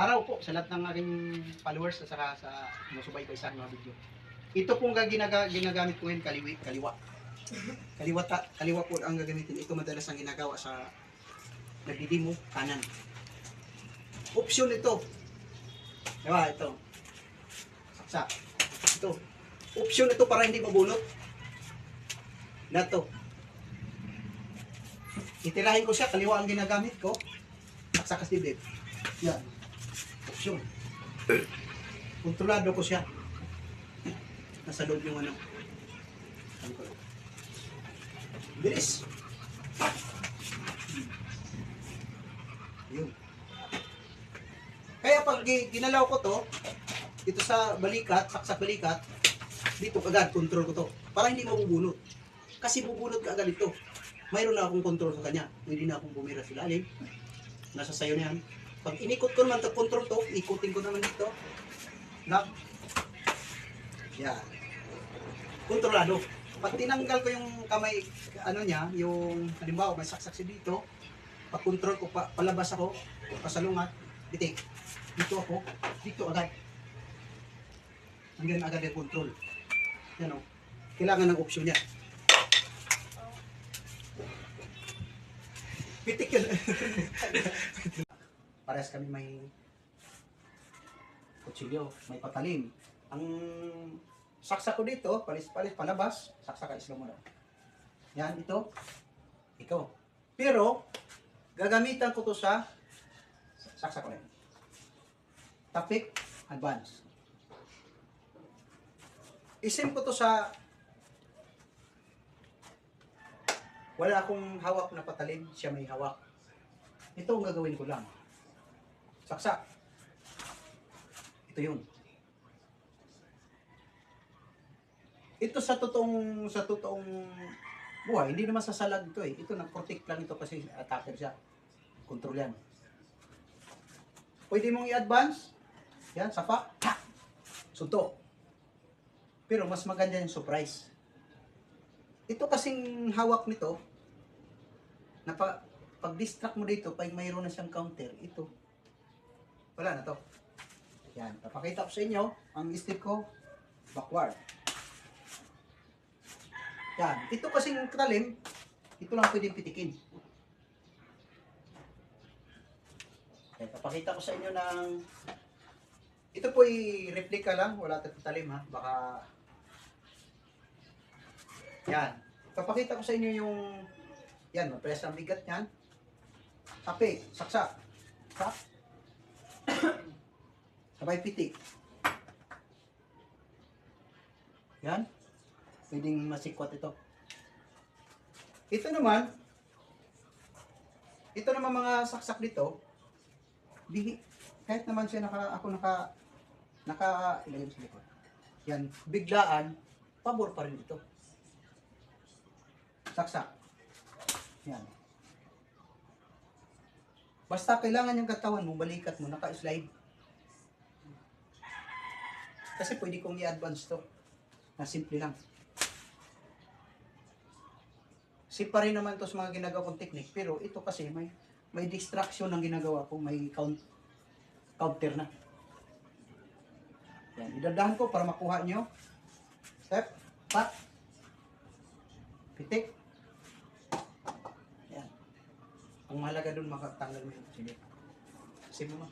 araw po sa lahat ng aking followers at saka sa musubay ko isang mga video. Ito pong ga- ginaga, ginagamit ko ngayon kaliwi, kaliwa. Kaliwa, ta, kaliwa po ang gagamitin. Ito madalas ang ginagawa sa nagdidimo kanan. Option ito. Diba? Ito. Saksak. Ito. Option ito para hindi mabulot. Na to. Itirahin ko siya, kaliwa ang ginagamit ko. Saksak kasi dibdib. Yan. Option. Kontrolado ko siya. Nasa loob yung ano. Bilis. Yun. Kaya pag gi- ginalaw ko to, dito sa balikat, saksak balikat, dito agad, control ko to. Para hindi mabubunot. Kasi bubunot ka agad ito. Mayroon na akong control sa kanya. Hindi na akong bumira sa ilalim. Nasa sayo na yan. Pag inikot ko naman, control to, ikutin ko naman dito. Lock. Yan. Kontrolado. Pag tinanggal ko yung kamay, ano niya, yung, halimbawa, may saksak si dito, pag control ko, pa, palabas ako, pasalungat, bitik. Dito ako, dito agad. Hanggang agad yung control. Yan o. Kailangan ng option niya. Pitik yun. Parehas kami may kutsilyo, may patalim. Ang saksak ko dito, palis-palis, palabas, saksak ka isla mo na. Yan, ito. Ikaw. Pero, gagamitan ko to sa saksak ko rin. Tapik, advance. Isim ko to sa wala akong hawak na patalim, siya may hawak. Ito ang gagawin ko lang. Saksak. Ito yun. Ito sa totoong sa totoong buhay, hindi naman sasalag ito eh. Ito nag-protect lang ito kasi attacker siya. Control yan. Pwede mong i-advance. Yan, sapa. Ha! Suntok. Pero mas maganda yung surprise. Ito kasing hawak nito, na pa, pag distract mo dito, pag mayroon na siyang counter, ito, wala na to. Yan, papakita ko sa inyo, ang step ko, backward. Yan, ito kasing talim, ito lang pwedeng pitikin. Yan, papakita ko sa inyo ng, ito po ay replica lang, wala tayong talim ha, baka, yan, papakita ko sa inyo yung, yan, mapress ang bigat yan, Tapi, saksak. Sak. Sabay pitik. Yan. Pwedeng masikwat ito. Ito naman, ito naman mga saksak dito, bihi, kahit naman siya naka, ako naka, naka, ilagay sa likod. Yan, biglaan, pabor pa rin ito. Saksak. Yan. Basta kailangan yung katawan mo, balikat mo, naka-slide. Kasi pwede kong i-advance to. Na simple lang. Sipa rin naman to sa mga ginagawa kong technique. Pero ito kasi may may distraction ng ginagawa ko. May count, counter na. Yan. Idadahan ko para makuha nyo. Step. Pat. Pitik. Yan. Ang mahalaga doon makatanggal mo sili. Kasi mo.